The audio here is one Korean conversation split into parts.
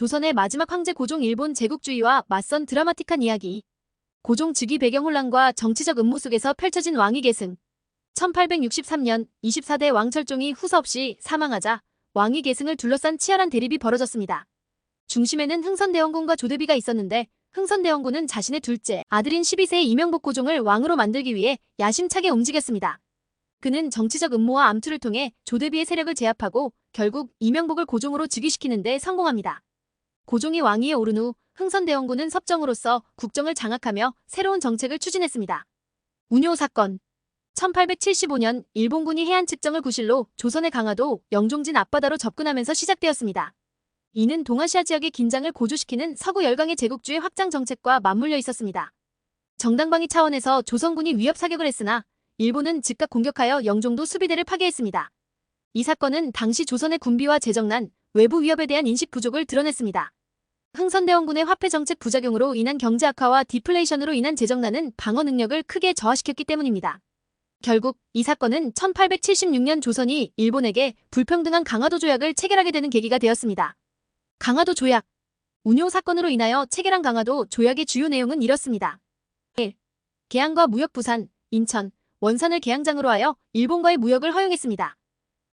조선의 마지막 황제 고종 일본 제국주의와 맞선 드라마틱한 이야기. 고종 즉위 배경 혼란과 정치적 음모 속에서 펼쳐진 왕위 계승. 1863년 24대 왕철종이 후사 없이 사망하자 왕위 계승을 둘러싼 치열한 대립이 벌어졌습니다. 중심에는 흥선대원군과 조대비가 있었는데 흥선대원군은 자신의 둘째 아들인 12세의 이명복 고종을 왕으로 만들기 위해 야심차게 움직였습니다. 그는 정치적 음모와 암투를 통해 조대비의 세력을 제압하고 결국 이명복을 고종으로 즉위시키는 데 성공합니다. 고종이 왕위에 오른 후 흥선대원군은 섭정으로서 국정을 장악하며 새로운 정책을 추진했습니다. 운요 사건 1875년 일본군이 해안 측정을 구실로 조선의 강화도 영종진 앞바다로 접근하면서 시작되었습니다. 이는 동아시아 지역의 긴장을 고조시키는 서구 열강의 제국주의 확장 정책과 맞물려 있었습니다. 정당방위 차원에서 조선군이 위협 사격을 했으나 일본은 즉각 공격하여 영종도 수비대를 파괴했습니다. 이 사건은 당시 조선의 군비와 재정난, 외부 위협에 대한 인식 부족을 드러냈습니다. 흥선대원군의 화폐 정책 부작용으로 인한 경제 악화와 디플레이션으로 인한 재정난은 방어 능력을 크게 저하시켰기 때문입니다. 결국 이 사건은 1876년 조선이 일본에게 불평등한 강화도 조약을 체결하게 되는 계기가 되었습니다. 강화도 조약 운용 사건으로 인하여 체결한 강화도 조약의 주요 내용은 이렇습니다. 1. 개항과 무역 부산, 인천, 원산을 개항장으로 하여 일본과의 무역을 허용했습니다.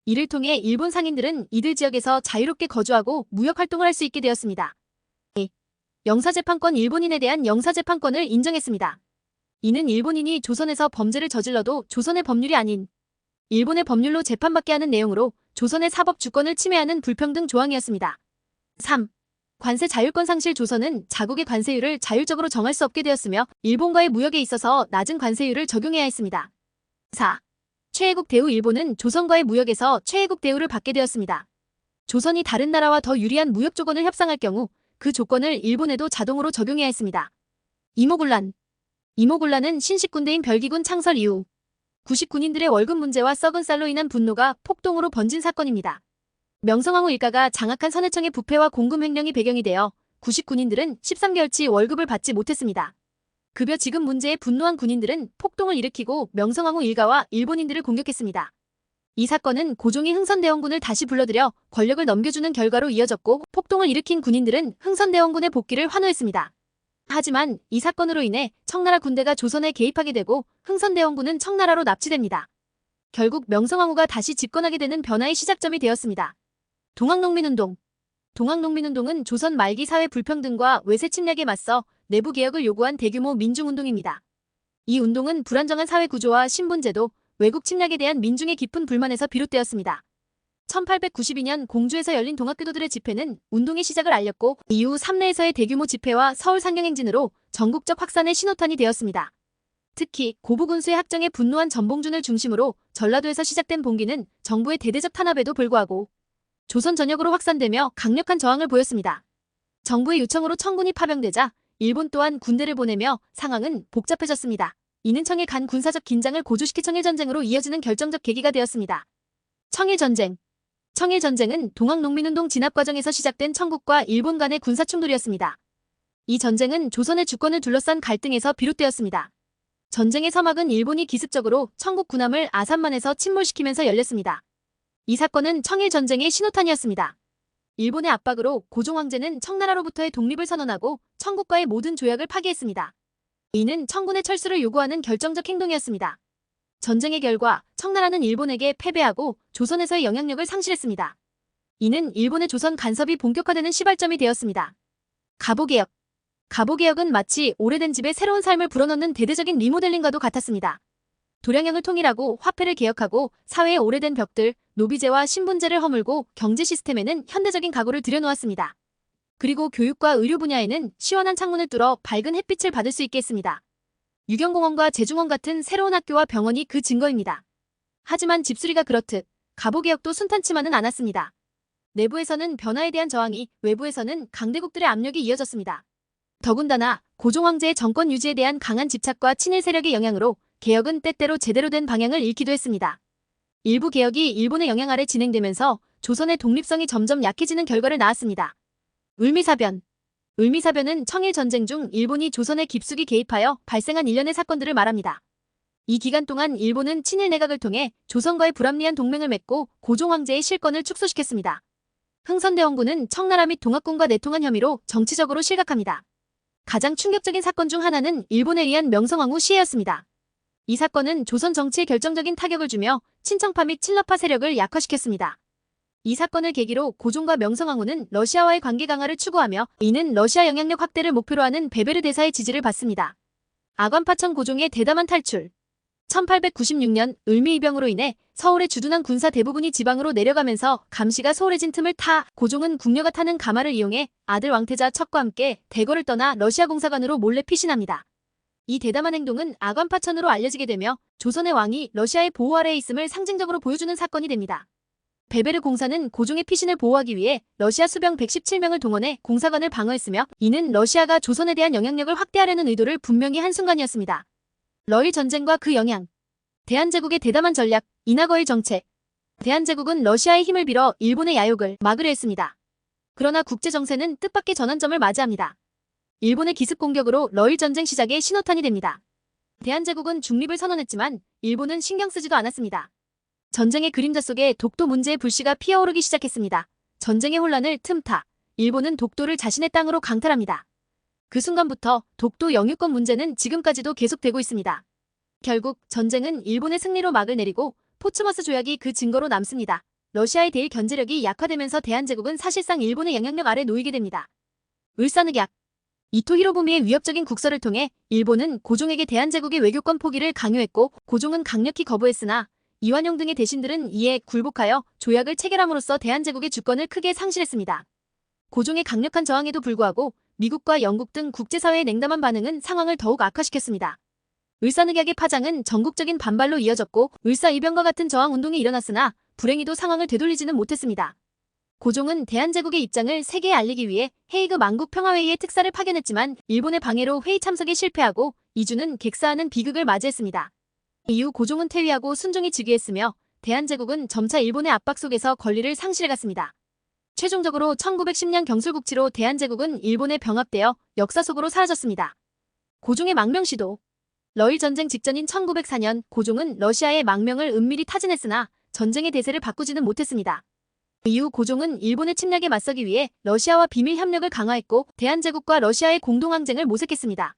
이를 통해 일본 상인들은 이들 지역에서 자유롭게 거주하고 무역 활동을 할 수 있게 되었습니다. 2. 영사재판권 일본인에 대한 영사재판권을 인정했습니다. 이는 일본인이 조선에서 범죄를 저질러도 조선의 법률이 아닌 일본의 법률로 재판받게 하는 내용으로 조선의 사법 주권을 침해하는 불평등 조항이었습니다. 3. 관세 자율권 상실 조선은 자국의 관세율을 자율적으로 정할 수 없게 되었으며 일본과의 무역에 있어서 낮은 관세율을 적용해야 했습니다. 4. 최애국 대우 일본은 조선과의 무역에서 최애국 대우를 받게 되었습니다. 조선이 다른 나라와 더 유리한 무역 조건을 협상할 경우 그 조건을 일본에도 자동으로 적용해야 했습니다. 이모군란 이모군란은 신식군대인 별기군 창설 이후 90군인들의 월급 문제와 썩은 쌀로 인한 분노가 폭동으로 번진 사건입니다. 명성황후 일가가 장악한 선해청의 부패와 공금 횡령이 배경이 되어 90군인들은 13개월치 월급을 받지 못했습니다. 급여 지급 문제에 분노한 군인들은 폭동을 일으키고 명성황후 일가와 일본인들을 공격했습니다. 이 사건은 고종이 흥선대원군을 다시 불러들여 권력을 넘겨주는 결과로 이어졌고 폭동을 일으킨 군인들은 흥선대원군의 복귀를 환호했습니다. 하지만 이 사건으로 인해 청나라 군대가 조선에 개입하게 되고 흥선대원군은 청나라로 납치됩니다. 결국 명성황후가 다시 집권하게 되는 변화의 시작점이 되었습니다. 동학농민운동 동학농민운동은 조선 말기 사회 불평등과 외세 침략에 맞서 내부 개혁을 요구한 대규모 민중운동입니다. 이 운동은 불안정한 사회 구조와 신분제도, 외국 침략에 대한 민중의 깊은 불만에서 비롯되었습니다. 1892년 공주에서 열린 동학교도들의 집회는 운동의 시작을 알렸고 이후 삼내에서의 대규모 집회와 서울 상경행진으로 전국적 확산의 신호탄이 되었습니다. 특히 고부군수의 학정에 분노한 전봉준을 중심으로 전라도에서 시작된 봉기는 정부의 대대적 탄압에도 불구하고 조선 전역으로 확산되며 강력한 저항을 보였습니다. 정부의 요청으로 청군이 파병되자 일본 또한 군대를 보내며 상황은 복잡해졌습니다. 이는 청일 간 군사적 긴장을 고조시키 청일전쟁으로 이어지는 결정적 계기가 되었습니다. 청일전쟁 청일전쟁은 동학 농민운동 진압 과정에서 시작된 청국과 일본 간의 군사 충돌이었습니다. 이 전쟁은 조선의 주권을 둘러싼 갈등에서 비롯되었습니다. 전쟁의 서막은 일본이 기습적으로 청국 군함을 아산만에서 침몰시키면서 열렸습니다. 이 사건은 청일전쟁의 신호탄이었습니다. 일본의 압박으로 고종 황제는 청나라로부터의 독립을 선언하고 청국과의 모든 조약을 파기했습니다. 이는 청군의 철수를 요구하는 결정적 행동이었습니다. 전쟁의 결과 청나라는 일본에게 패배하고 조선에서의 영향력을 상실했습니다. 이는 일본의 조선 간섭이 본격화되는 시발점이 되었습니다. 가보개혁 가보개혁은 마치 오래된 집에 새로운 삶을 불어넣는 대대적인 리모델링과도 같았습니다. 도량형을 통일하고 화폐를 개혁하고 사회의 오래된 벽들, 노비제와 신분제를 허물고 경제 시스템에는 현대적인 가구를 들여놓았습니다. 그리고 교육과 의료 분야에는 시원한 창문을 뚫어 밝은 햇빛을 받을 수 있게 했습니다. 유경공원과 제중원 같은 새로운 학교와 병원이 그 증거입니다. 하지만 집수리가 그렇듯 가보개혁도 순탄치만은 않았습니다. 내부에서는 변화에 대한 저항이, 외부에서는 강대국들의 압력이 이어졌습니다. 더군다나 고종 황제의 정권 유지에 대한 강한 집착과 친일 세력의 영향으로 개혁은 때때로 제대로 된 방향을 잃기도 했습니다. 일부 개혁이 일본의 영향 아래 진행되면서 조선의 독립성이 점점 약해지는 결과를 낳았습니다. 을미사변 을미사변은 청일 전쟁 중 일본이 조선에 깊숙이 개입하여 발생한 일련의 사건들을 말합니다. 이 기간 동안 일본은 친일 내각을 통해 조선과의 불합리한 동맹을 맺고 고종 황제의 실권을 축소시켰습니다. 흥선대원군은 청나라 및 동학군과 내통한 혐의로 정치적으로 실각합니다. 가장 충격적인 사건 중 하나는 일본에 의한 명성황후 시해였습니다. 이 사건은 조선 정치에 결정적인 타격을 주며 친청파 및 친러파 세력을 약화시켰습니다. 이 사건을 계기로 고종과 명성황후는 러시아와의 관계 강화를 추구하며 이는 러시아 영향력 확대를 목표로 하는 베베르 대사의 지지를 받습니다. 아관파천 고종의 대담한 탈출 1896년 을미이병으로 인해 서울의 주둔한 군사 대부분이 지방으로 내려가면서 감시가 소홀해진 틈을 타 고종은 궁녀가 타는 가마를 이용해 아들 왕태자 척과 함께 대거를 떠나 러시아 공사관으로 몰래 피신합니다. 이 대담한 행동은 아관파천으로 알려지게 되며 조선의 왕이 러시아의 보호 아래에 있음을 상징적으로 보여주는 사건이 됩니다. 베베르 공사는 고종의 피신을 보호하기 위해 러시아 수병 117명을 동원해 공사관을 방어했으며 이는 러시아가 조선에 대한 영향력을 확대하려는 의도를 분명히 한순간이었습니다. 러일 전쟁과 그 영향 대한제국의 대담한 전략, 이나거일 정책 대한제국은 러시아의 힘을 빌어 일본의 야욕을 막으려 했습니다. 그러나 국제정세는 뜻밖의 전환점을 맞이합니다. 일본의 기습 공격으로 러일 전쟁 시작의 신호탄이 됩니다. 대한제국은 중립을 선언했지만 일본은 신경 쓰지도 않았습니다. 전쟁의 그림자 속에 독도 문제의 불씨가 피어오르기 시작했습니다. 전쟁의 혼란을 틈타 일본은 독도를 자신의 땅으로 강탈합니다. 그 순간부터 독도 영유권 문제는 지금까지도 계속되고 있습니다. 결국 전쟁은 일본의 승리로 막을 내리고 포츠머스 조약이 그 증거로 남습니다. 러시아의 대일 견제력이 약화되면서 대한제국은 사실상 일본의 영향력 아래 놓이게 됩니다. 을사늑약 이토 히로부미의 위협적인 국서를 통해 일본은 고종에게 대한제국의 외교권 포기를 강요했고 고종은 강력히 거부했으나 이완용 등의 대신들은 이에 굴복하여 조약을 체결함으로써 대한제국의 주권을 크게 상실했습니다. 고종의 강력한 저항에도 불구하고 미국과 영국 등 국제사회의 냉담한 반응은 상황을 더욱 악화시켰습니다. 을사늑약의 파장은 전국적인 반발로 이어졌고 을사이병과 같은 저항 운동이 일어났으나 불행히도 상황을 되돌리지는 못했습니다. 고종은 대한제국의 입장을 세계에 알리기 위해 헤이그 만국 평화회의에 특사를 파견했지만 일본의 방해로 회의 참석에 실패하고 이주는 객사하는 비극을 맞이했습니다. 이후 고종은 퇴위하고 순종이 즉위했으며 대한제국은 점차 일본의 압박 속에서 권리를 상실해갔습니다. 최종적으로 1910년 경술국치로 대한제국은 일본에 병합되어 역사 속으로 사라졌습니다. 고종의 망명 시도 러일 전쟁 직전인 1904년 고종은 러시아의 망명을 은밀히 타진했으나 전쟁의 대세를 바꾸지는 못했습니다. 이후 고종은 일본의 침략에 맞서기 위해 러시아와 비밀 협력을 강화했고 대한제국과 러시아의 공동항쟁을 모색했습니다.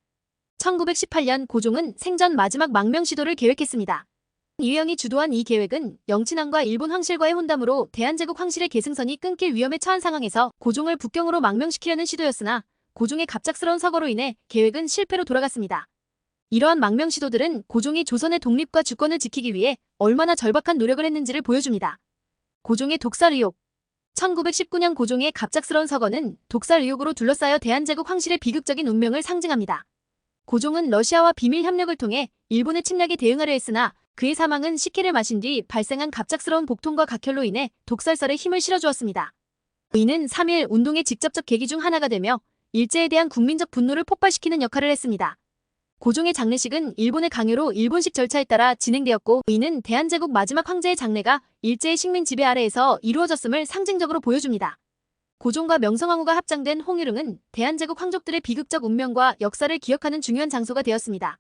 1918년 고종은 생전 마지막 망명 시도를 계획했습니다. 유영이 주도한 이 계획은 영친왕과 일본 황실과의 혼담으로 대한제국 황실의 계승선이 끊길 위험에 처한 상황에서 고종을 북경으로 망명시키려는 시도였으나 고종의 갑작스러운 서거로 인해 계획은 실패로 돌아갔습니다. 이러한 망명 시도들은 고종이 조선의 독립과 주권을 지키기 위해 얼마나 절박한 노력을 했는지를 보여줍니다. 고종의 독살 의혹 1919년 고종의 갑작스러운 서거는 독살 의혹으로 둘러싸여 대한제국 황실의 비극적인 운명을 상징합니다. 고종은 러시아와 비밀 협력을 통해 일본의 침략에 대응하려 했으나 그의 사망은 식혜를 마신 뒤 발생한 갑작스러운 복통과 각혈로 인해 독살설에 힘을 실어주었습니다. 이는 3.1 운동의 직접적 계기 중 하나가 되며 일제에 대한 국민적 분노를 폭발시키는 역할을 했습니다. 고종의 장례식은 일본의 강요로 일본식 절차에 따라 진행되었고 이는 대한제국 마지막 황제의 장례가 일제의 식민 지배 아래에서 이루어졌음을 상징적으로 보여줍니다. 고종과 명성황후가 합장된 홍유릉은 대한제국 황족들의 비극적 운명과 역사를 기억하는 중요한 장소가 되었습니다.